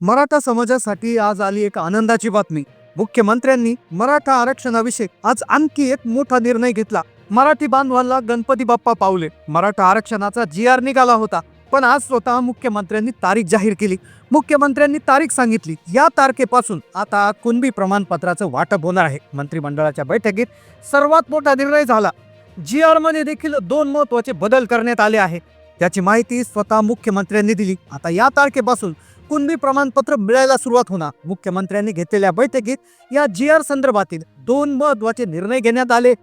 मराठा समाजासाठी आज आली एक आनंदाची बातमी. मुख्यमंत्र्यांनी मराठा आरक्षणाविषयी आज आणखी एक मोठा निर्णय घेतला. मराठी बांधवांना गणपती बाप्पा पावले. मराठा आरक्षणाचा जी आर निघाला होता पण आज स्वतः मुख्यमंत्र्यांनी तारीख जाहीर केली. मुख्यमंत्र्यांनी तारीख सांगितली. या तारखेपासून आता कुणबी प्रमाणपत्राचं वाटप होणार आहे. मंत्रिमंडळाच्या बैठकीत सर्वात मोठा निर्णय झाला. जी आरमध्ये देखील दोन महत्त्वाचे बदल करण्यात आले आहे. त्याची माहिती स्वतः मुख्यमंत्र्यांनी दिली. आता या तारखेपासून कुणबी प्रमाणपत्र मिळायला सुरुवात होणार. मुख्यमंत्र्यांनी घेतलेल्या बैठकीत या जी आर संदर्भातील दोन महत्त्वाचे निर्णय घेण्यात आले.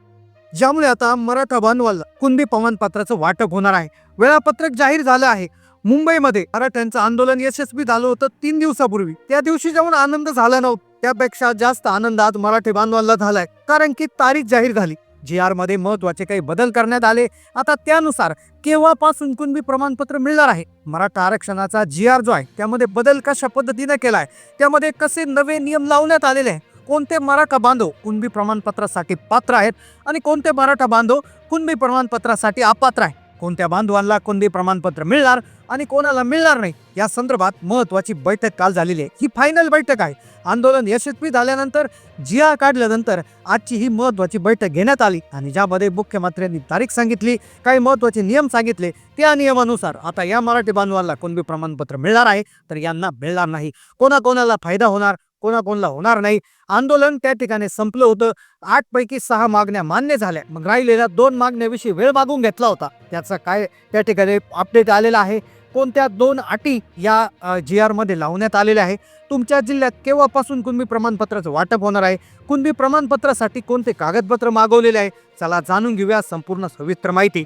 ज्यामुळे आता मराठा बांधवाला कुणबी प्रमाणपत्राचं वाटप होणार आहे. वेळापत्रक जाहीर झालं आहे. मुंबईमध्ये मराठ्यांचं आंदोलन यशस्वी झालं होतं तीन दिवसापूर्वी. त्या दिवशी जाऊन आनंद झाला नव्हता. त्यापेक्षा जास्त आनंद आज मराठी बांधवांना झालाय. कारण की तारीख जाहीर झाली. जी आरमध्ये महत्त्वाचे काही बदल करण्यात आले. आता त्यानुसार केव्हापासून कुणबी प्रमाणपत्र मिळणार आहे? मराठा आरक्षणाचा जी आर जो आहे त्यामध्ये बदल कशा पद्धतीने केला आहे? त्यामध्ये कसे नवे नियम लावण्यात आलेले आहे? कोणते मराठा बांधव कुणबी प्रमाणपत्रासाठी पात्र आहेत? आणि कोणते मराठा बांधव कुणबी प्रमाणपत्रासाठी अपात्र आहे कोणत्या बांधवांना कोणते प्रमाणपत्र मिळणार आणि कोणाला मिळणार नाही या संदर्भात महत्वाची बैठक काल झालेली आहे. ही फायनल बैठक आहे. आंदोलन यशस्वी झाल्यानंतर जिया काढल्यानंतर आजची ही महत्वाची बैठक घेण्यात आली आणि ज्यामध्ये मुख्यमंत्र्यांनी तारीख सांगितली काही महत्त्वाचे नियम सांगितले त्या नियमानुसार आता या मराठी बांधवांना कोणते प्रमाणपत्र मिळणार आहे तर यांना मिळणार नाही. कोणाकोणाला फायदा होणार कोणाकोणाला होणार नाही. आंदोलन त्या ठिकाणी संपलं होतं. आठ पैकी सहा मागण्या मान्य झाल्या. मग राहिलेल्या दोन मागण्याविषयी वेळ मागून घेतला होता. त्याचा काय त्या ठिकाणी अपडेट आलेला आहे. कोणत्या दोन अटी या जी आरमध्ये लावण्यात आलेल्या आहे? तुमच्या जिल्ह्यात केव्हापासून कुणबी प्रमाणपत्राचं वाटप होणार आहे? कुणबी प्रमाणपत्रासाठी कोणते कागदपत्र मागवलेले आहे? चला जाणून घेऊया संपूर्ण सविस्तर माहिती.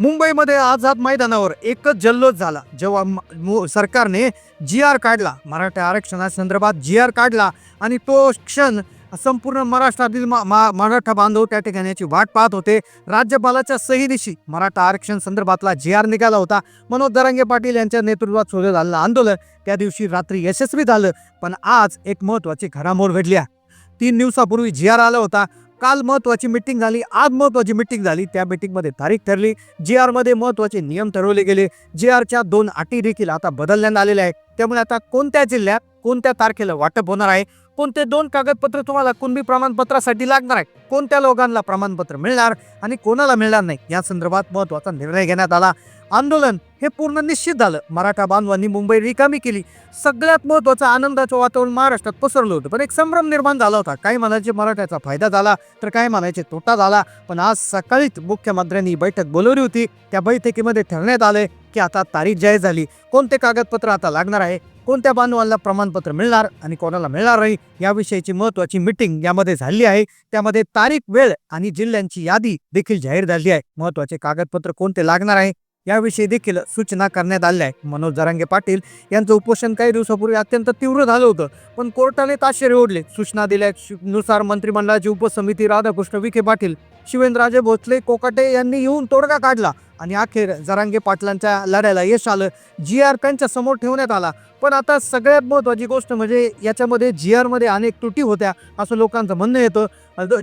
मुंबईमध्ये आझाद मैदानावर एकच जल्लोष झाला. जेव्हा सरकारने जी आर काढला मराठा आरक्षणासंदर्भात जी आर काढला आणि तो क्षण संपूर्ण महाराष्ट्रातील मा- मा- मराठा बांधव त्या ठिकाणी वाट पाहत होते. राज्यपालाच्या सही दिशी मराठा आरक्षण संदर्भातला जी आर निघाला होता. मनोज दरांगे पाटील यांच्या नेतृत्वात सुरू झालेलं आंदोलन त्या दिवशी रात्री यशस्वी झालं. पण आज एक महत्त्वाची घडामोड घडली आहे. तीन दिवसापूर्वी जी आर आला होता. काल महत्वाची मिटिंग झाली आज महत्वाची मिटिंग झाली. त्या मिटिंगमध्ये तारीख ठरली. जी आरमध्ये महत्त्वाचे नियम ठरवले गेले. जी आरच्या दोन अटी देखील आता बदलण्यात आलेल्या आहेत. त्यामुळे आता कोणत्या जिल्ह्यात कोणत्या तारखेला वाटप होणार आहे? कोणते दोन कागदपत्र तुम्हाला कुणबी प्रमाणपत्रासाठी लागणार आहे? कोणत्या लोकांना प्रमाणपत्र मिळणार आणि कोणाला मिळणार नाही? या संदर्भात महत्त्वाचा निर्णय घेण्यात आला. आंदोलन हे पूर्ण निश्चित झालं. मराठा बांधवांनी मुंबई रिकामी केली. सगळ्यात महत्वाचं आनंदाचं वातावरण महाराष्ट्रात पसरलं होतं. पण एक संभ्रम निर्माण झाला होता. काही म्हणायचे? मराठ्याचा फायदा झाला. तर काही म्हणायचे? तोटा झाला. पण आज सकाळीच मुख्यमंत्र्यांनी बैठक बोलवली होती. त्या बैठकीमध्ये ठरण्यात आले की आता तारीख जाहीर झाली. कोणते कागदपत्र आता लागणार आहे? कोणत्या बांधवांना प्रमाणपत्र मिळणार आणि कोणाला मिळणार नाही? याविषयीची महत्वाची मिटिंग यामध्ये झाली आहे. त्यामध्ये तारीख वेळ आणि जिल्ह्यांची यादी देखील जाहीर झाली आहे. महत्त्वाचे कागदपत्र कोणते लागणार आहे? याविषयी देखील सूचना करण्यात आल्या आहे मनोज जरांगे पाटील यांचं उपोषण काही दिवसापूर्वी अत्यंत तीव्र झालं होतं. पण कोर्टाने ताशेरे ओढले. सूचना दिल्या नुसार मंत्रिमंडळाची उपसमिती राधाकृष्ण विखे पाटील शिवेंद्रराजे भोसले कोकाटे यांनी येऊन तोडगा काढला आणि अखेर जरांगे पाटलांच्या लढ्याला यश आलं. जी आर त्यांच्यासमोर ठेवण्यात आला. पण आता सगळ्यात महत्त्वाची गोष्ट म्हणजे याच्यामध्ये जी आरमध्ये अनेक त्रुटी होत्या असं लोकांचं म्हणणं येतं.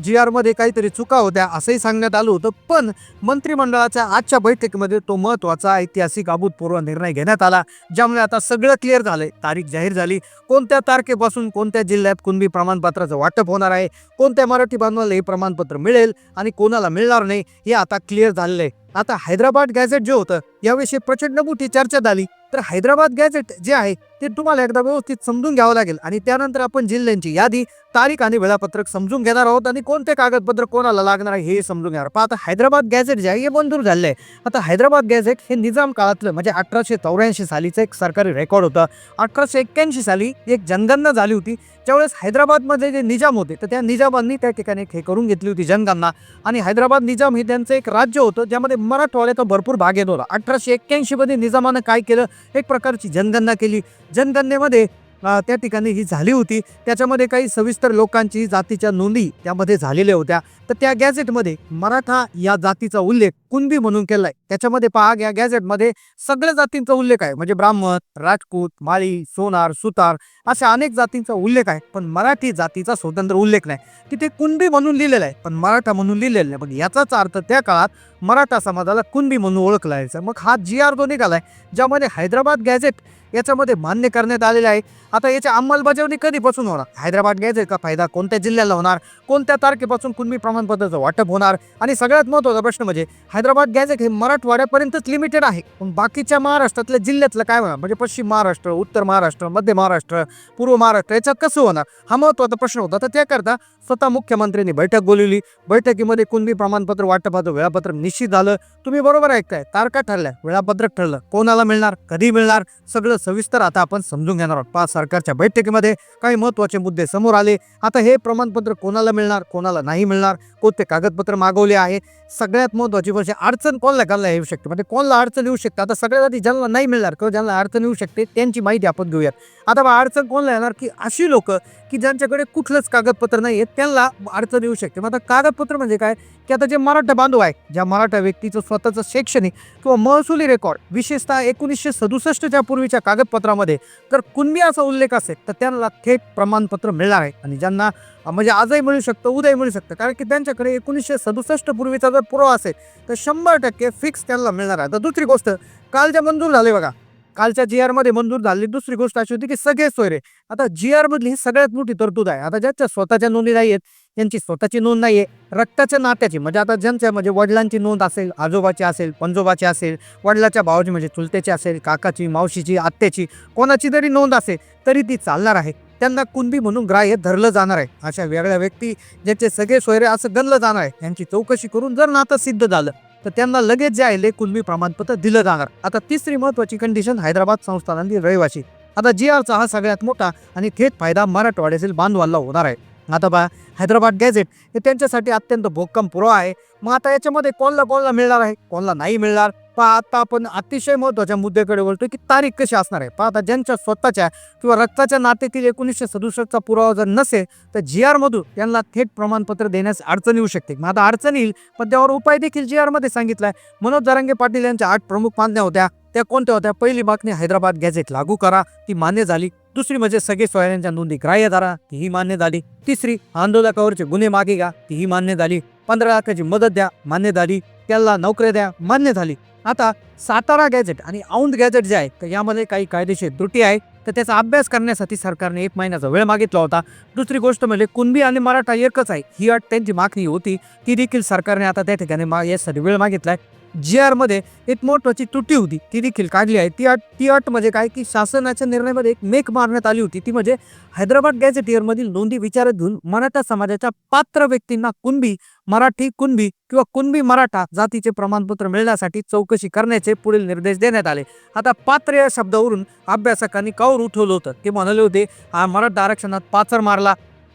जी आरमध्ये काहीतरी चुका होत्या असंही सांगण्यात आलं होतं. पण मंत्रिमंडळाच्या आजच्या बैठकीमध्ये तो महत्त्वाचा ऐतिहासिक अभूतपूर्व निर्णय घेण्यात आला ज्यामुळे आता सगळं क्लिअर झालंय. तारीख जाहीर झाली. कोणत्या तारखेपासून कोणत्या जिल्ह्यात कुणबी प्रमाणपत्राचं वाटप होणार आहे? कोणत्या मराठी बांधवाला हे प्रमाणपत्र मिळेल आणि कोणाला मिळणार नाही हे आता क्लिअर झालेलं आहे. आता हैदराबाद गॅझेट जे होतं याविषयी प्रचंड मोठी चर्चा झाली तर हैदराबाद गॅझेट जे आहे ते तुम्हाला एकदा व्यवस्थित समजून घ्यावं लागेल. आणि त्यानंतर आपण जिल्ह्यांची यादी तारीख आणि वेळापत्रक समजून घेणार आहोत. आणि कोणते कागदपत्र कोणाला लागणार आहे हे समजून घेणार पण आता हैदराबाद गॅझेट जे आहे हे मंजूर झालेलं आहे आता हैदराबाद गॅझेट हे निजाम काळातलं म्हणजे अठराशे चौऱ्याऐंशी सालीचं एक सरकारी रेकॉर्ड होतं. अठराशे एक्क्याऐंशी साली एक जनगणना झाली होती. त्यावेळेस हैदराबादमध्ये जे निजाम होते तर त्या निजामांनी त्या ठिकाणी एक हे करून घेतली होती जनगणना. आणि हैदराबाद निजाम हे त्यांचं एक राज्य होतं ज्यामध्ये मराठवाड्याचा भरपूर भाग येत होता. अठराशे एक्क्याऐंशीमध्ये निजामानं काय केलं? एक प्रकारची जनगणना केली. जनगणनेमध्ये त्या ठिकाणी ही झाली होती. त्याच्यामध्ये काही सविस्तर लोकांची जातीच्या नोंदी त्यामध्ये झालेल्या होत्या. तर त्या गॅझेटमध्ये मराठा या जातीचा उल्लेख कुणबी म्हणून केलाय? त्याच्यामध्ये पहा या गॅझेटमध्ये सगळ्या जातींचा उल्लेख आहे. म्हणजे ब्राह्मण राजपूत माळी सोनार सुतार अशा अनेक जातींचा उल्लेख आहे. पण मराठी जातीचा स्वतंत्र उल्लेख नाही. तिथे कुणबी म्हणून लिहिलेला आहे. पण मराठा म्हणून लिहिलेलं नाही. पण याचाच अर्थ त्या काळात मराठा समाजाला कुणबी म्हणून ओळखला जायचं मग हा जी आर दो निघाला आहे ज्यामध्ये हैदराबाद गॅझेट याच्यामध्ये मान्य करण्यात आलेलं आहे. आता याची अंमलबजावणी कधीपासून होणार? हैदराबाद गॅझेट का फायदा कोणत्या जिल्ह्याला होणार? कोणत्या तारखेपासून कुणबी प्रमाणपत्राचं वाटप होणार? आणि सगळ्यात महत्त्वाचा प्रश्न म्हणजे हैदराबाद गॅझेट हे मराठवाड्यापर्यंतच लिमिटेड आहे. पण बाकीच्या महाराष्ट्रातल्या जिल्ह्यातलं काय होणार? म्हणजे पश्चिम महाराष्ट्र उत्तर महाराष्ट्र मध्य महाराष्ट्र पूर्व महाराष्ट्र याच्यात कसं होणार? हा महत्त्वाचा प्रश्न होता. तर त्याकरता स्वतः मुख्यमंत्र्यांनी बैठक बोलवली. बैठकीमध्ये कुणबी प्रमाणपत्र वाटपाचं वेळापत्रक निश्चित झालं. तुम्ही बरोबर ऐकताय. तारखा ठरल्या. वेळापत्रक ठरलं. कोणाला मिळणार? कधी मिळणार? सगळं सविस्तर आता आपण समजून घेणार आहोत. पाच सरकारच्या बैठकीमध्ये काही महत्त्वाचे मुद्दे समोर आले. आता हे प्रमाणपत्र कोणाला मिळणार? कोणाला नाही मिळणार? कोणते कागदपत्र मागवले आहे? सगळ्यात महत्त्वाची गोष्ट अडचण कोणाला घालला येऊ शकते? म्हणजे कोणाला अडचण येऊ शकते? आता सगळ्यात आधी ज्यांना नाही मिळणार किंवा ज्यांना अडचण येऊ शकते त्यांची माहिती आपण घेऊयात. आता बा अडचण कोणाला येणार? की अशी लोक की ज्यांच्याकडे कुठलंच कागदपत्र नाही आहे त्यांना अडचण येऊ शकते. मग आता कागदपत्र म्हणजे काय? की आता जे मराठा बांधव आहे ज्या मराठा व्यक्तीचं स्वतःचं शैक्षणिक किंवा महसुली रेकॉर्ड विशेषतः एकोणीसशे सदुसष्टच्या पूर्वीच्या कागदपत्रामध्ये जर कुणबी असा उल्लेख असेल तर त्यांना थेट प्रमाणपत्र मिळणार आहे. आणि ज्यांना म्हणजे आजही मिळू शकतं उद्याही मिळू शकतं. कारण की त्यांच्याकडे एकोणीसशे सदुसष्ट पूर्वीचा जर पुरावा असेल तर शंभर टक्के फिक्स त्यांना मिळणार आहे. तर दुसरी गोष्ट काल ज्या मंजूर झाले बघा कालच्या जी आरमध्ये मंजूर झालेली दुसरी गोष्ट अशी होती की सगळे सोयरे आता जी आरमधली ही सगळ्यात मोठी तरतूद आहे. आता ज्यांच्या स्वतःच्या नोंदी नाही आहेत त्यांची स्वतःची नोंद नाही आहे रक्ताच्या नात्याची म्हणजे आता ज्यांच्या म्हणजे वडिलांची नोंद असेल आजोबाची असेल पंजोबाची असेल वडिलाच्या भावाची म्हणजे चुलत्याची असेल काकाची मावशीची आत्याची कोणाची जरी नोंद असेल तरी ती चालणार आहे. त्यांना कुणबी म्हणून ग्राह्य धरलं जाणार आहे. अशा वेगळ्या व्यक्ती ज्याचे सगळे सोयरे असं गणलं जाणार आहे. यांची चौकशी करून जर नातं सिद्ध झालं तर त्यांना लगेच जे आहे कुणबी प्रमाणपत्र दिलं जाणार. आता तिसरी महत्त्वाची कंडिशन हैदराबाद संस्थानांनी रहिवासी. आता जी आरचा हा सगळ्यात मोठा आणि थेट फायदा मराठवाड्यातील बांधवांना होणार आहे. आता बा हैदराबाद गॅझेट हे त्यांच्यासाठी अत्यंत भोक्कम पुरावा आहे. मग आता याच्यामध्ये कोणला कोणला मिळणार आहे? कोणला नाही मिळणार? पहा आता आपण अतिशय महत्त्वाच्या मुद्द्याकडे बोलतोय की तारीख कशी असणार आहे? पहा आता ज्यांच्या स्वतःच्या किंवा रक्ताच्या नात्यातील एकोणीसशे सदुसष्टचा पुरावा जर नसेल तर जी आरमधून त्यांना थेट प्रमाणपत्र देण्यास अडचण येऊ शकते. मग आता अडचण येईल पण त्यावर उपाय देखील जी आरमध्ये सांगितलाय. मनोज जरांगे पाटील यांच्या आठ प्रमुख मागण्या होत्या. त्या कोणत्या होत्या? पहिली मागणी हैदराबाद गॅझेट लागू करा. ती मान्य झाली. दुसरी म्हणजे सगळे सोयाऱ्यांच्या नोंदी ग्राह्य धरा तीही मान्य झाली. तिसरी आंदोलकावरचे गुन्हे मागे घ्या तीही मान्य झाली. पंधरा लाखाची मदत द्या मान्य झाली. त्याला नोकऱ्या द्या मान्य झाली. आता सातारा गॅझेट आणि औंध गॅझेट जे आहे तर यामध्ये काही कायदेशीर त्रुटी आहे तर त्याचा अभ्यास करण्यासाठी सरकारने एक महिन्याचा वेळ मागितला होता. दुसरी गोष्ट म्हणजे कुणबी आणि मराठा एकच आहे ही अट त्यांची मागणी होती. ती देखील सरकारने आता त्या ठिकाणी मा यासाठी वेळ मागितला आहे जी आरमध्ये एक महत्त्वाची त्रुटी होती. ती देखील काढली आहे. ती अट ती अट म्हणजे काय? की शासनाच्या निर्णयामध्ये एक मेक मारण्यात आली होती. ती म्हणजे हैदराबाद गॅझेटियरमधील नोंदी विचारात घेऊन मराठा समाजाच्या पात्र व्यक्तींना कुणबी मराठी कुणबी किंवा कुणबी मराठा जातीचे प्रमाणपत्र मिळण्यासाठी चौकशी करण्याचे पुढील निर्देश देण्यात आले. आता पात्र या शब्दावरून अभ्यासकांनी कावर उठवलं होतं? ते म्हणाले होते हा मराठा आरक्षणात पाचर मारला.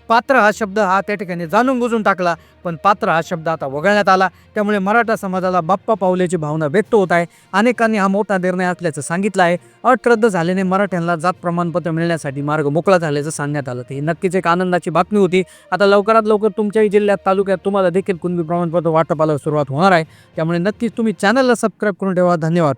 पात्र हा शब्द हा त्या ठिकाणी जाणून बुजून टाकला पण पात्र हा शब्द आता वगळण्यात आला. त्यामुळे मराठा समाजाला बाप्पा पावल्याची भावना व्यक्त होत आहे. अनेकांनी हा मोठा निर्णय असल्याचं सांगितलं आहे. अट रद्द झाल्याने मराठ्यांना जात प्रमाणपत्र मिळण्यासाठी मार्ग मोकळा झाल्याचं सांगण्यात आलं. ते ही नक्कीच एक आनंदाची बातमी होती. आता लवकरात लवकर तुमच्याही जिल्ह्यात तालुक्यात तुम्हाला देखील कुणबी प्रमाणपत्र वाटपाला सुरुवात होणार आहे. त्यामुळे नक्कीच तुम्ही चॅनलला सबस्क्राईब करून ठेवा. धन्यवाद.